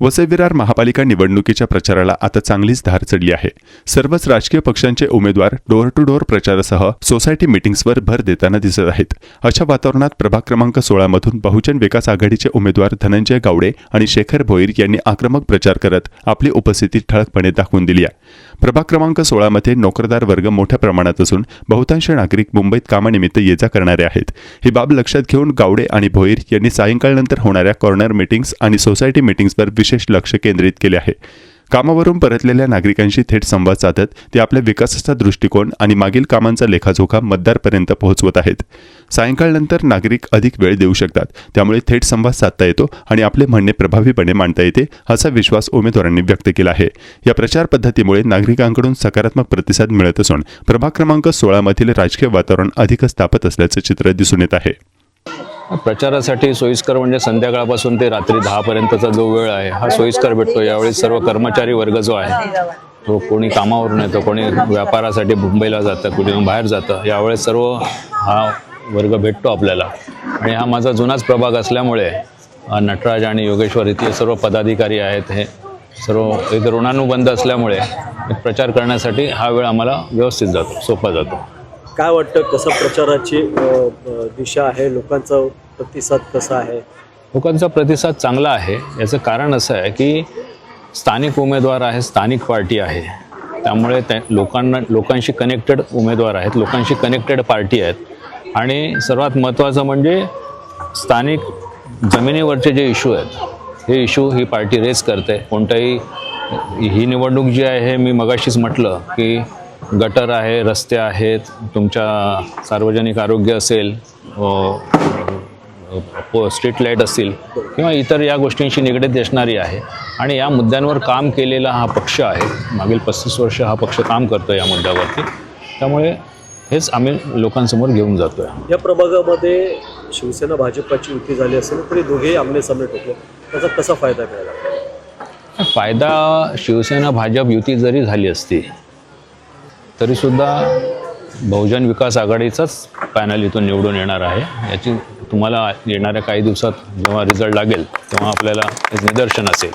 वसई विरार महापालिका निवडणुकीच्या प्रचाराला आता चांगलीच धार चढली आहे. सर्वच राजकीय पक्षांचे उमेदवार डोअर टू डोअर प्रचारासह सोसायटी मिटिंग्सवर भर देताना दिसत आहेत. अशा वातावरणात प्रभाग क्रमांक सोळामधून बहुजन विकास आघाडीचे उमेदवार धनंजय गावडे आणि शेखर भोईर यांनी आक्रमक प्रचार करत आपली उपस्थिती ठळकपणे दाखवून दिली आहे. प्रभाग क्रमांक सोळामध्ये नोकरदार वर्ग मोठ्या प्रमाणात असून बहुतांश नागरिक मुंबईत कामानिमित्त ये जा करणारे आहेत. ही बाब लक्षात घेऊन गावडे आणि भोईर यांनी सायंकाळनंतर होणाऱ्या कॉर्नर मीटिंग्स आणि सोसायटी मीटिंग्सवर विशेष लक्ष केंद्रित केले आहे. कामावरून परतलेल्या नागरिकांशी थेट संवाद साधत ते आपल्या विकासाचा दृष्टिकोन आणि मागील कामांचा लेखाजोखा मतदारपर्यंत पोहोचवत आहेत. सायंकाळनंतर नागरिक अधिक वेळ देऊ शकतात. त्यामुळे थेट संवाद साधता येतो आणि आपले म्हणणे प्रभावीपणे मांडता येते असा विश्वास उमेदवारांनी व्यक्त केला आहे. या प्रचार पद्धतीमुळे नागरिकांकडून सकारात्मक प्रतिसाद मिळत असून प्रभाग क्रमांक सोळामधील राजकीय वातावरण अधिकच तापत असल्याचं चित्र दिसून येत आहे. प्रचारासाठी सोयीस्कर म्हणजे संध्याकाळपासून ते रात्री दहापर्यंतचा जो वेळ आहे हा सोयीस्कर भेटतो. यावेळी सर्व कर्मचारी वर्ग जो आहे तो कोणी कामावरून येतो कोणी व्यापारासाठी मुंबईला जातं कुठे बाहेर जातं. यावेळेस सर्व हा वर्ग भेटतो आपल्याला. आणि हा माझा जुनाच प्रभाग असल्यामुळे नटराज आणि योगेश्वर इथले सर्व पदाधिकारी आहेत. हे सर्व एक ऋणानुबंध असल्यामुळे प्रचार करण्यासाठी हा वेळ आम्हाला व्यवस्थित जातो सोपा जातो. काय वाटतं कसं प्रचाराची दिशा आहे? लोकांचा प्रतिसाद कसा आहे? लोकांचा प्रतिसाद चांगला आहे. याचं कारण असं आहे की स्थानिक उमेदवार आहे स्थानिक पार्टी आहे. त्यामुळे त्या लोकांना लोकांशी कनेक्टेड उमेदवार आहेत लोकांशी कनेक्टेड पार्टी आहेत. आणि सर्वात महत्त्वाचं म्हणजे स्थानिक जमिनीवरचे जे इश्यू आहेत हे इश्यू ही पार्टी रेस करते. कोणताही ही निवडणूक जी आहे हे मी मगाशीच म्हटलं की गटर आहे रस्ते आहेत तुमच्या सार्वजनिक आरोग्य असेल स्ट्रीट लाइट असतील किंवा इतर या गोष्टींशी निगडीत असणारी आहे. आणि या मुद्द्यांवर काम केलेला हा पक्ष आहे. मागील पस्तीस वर्ष हा पक्ष काम करतो या मुद्द्यावरती. त्यामुळे हेच आम्ही लोकांसमोर घेऊन जातो आहे या प्रभागामध्ये शिवसेना भाजपाची युती झाली असेल तरी दोघेही आमने सामने ठोकले. त्याचा कसा फायदा मिळाला? फायदा शिवसेना भाजप युती जरी झाली असती तरीसुद्धा बहुजन विकास आघाडीचाच पॅनल इथून निवडून येणार आहे. याची तुम्हाला येणाऱ्या काही दिवसात जेव्हा रिझल्ट लागेल तेव्हा आपल्याला निदर्शन असेल.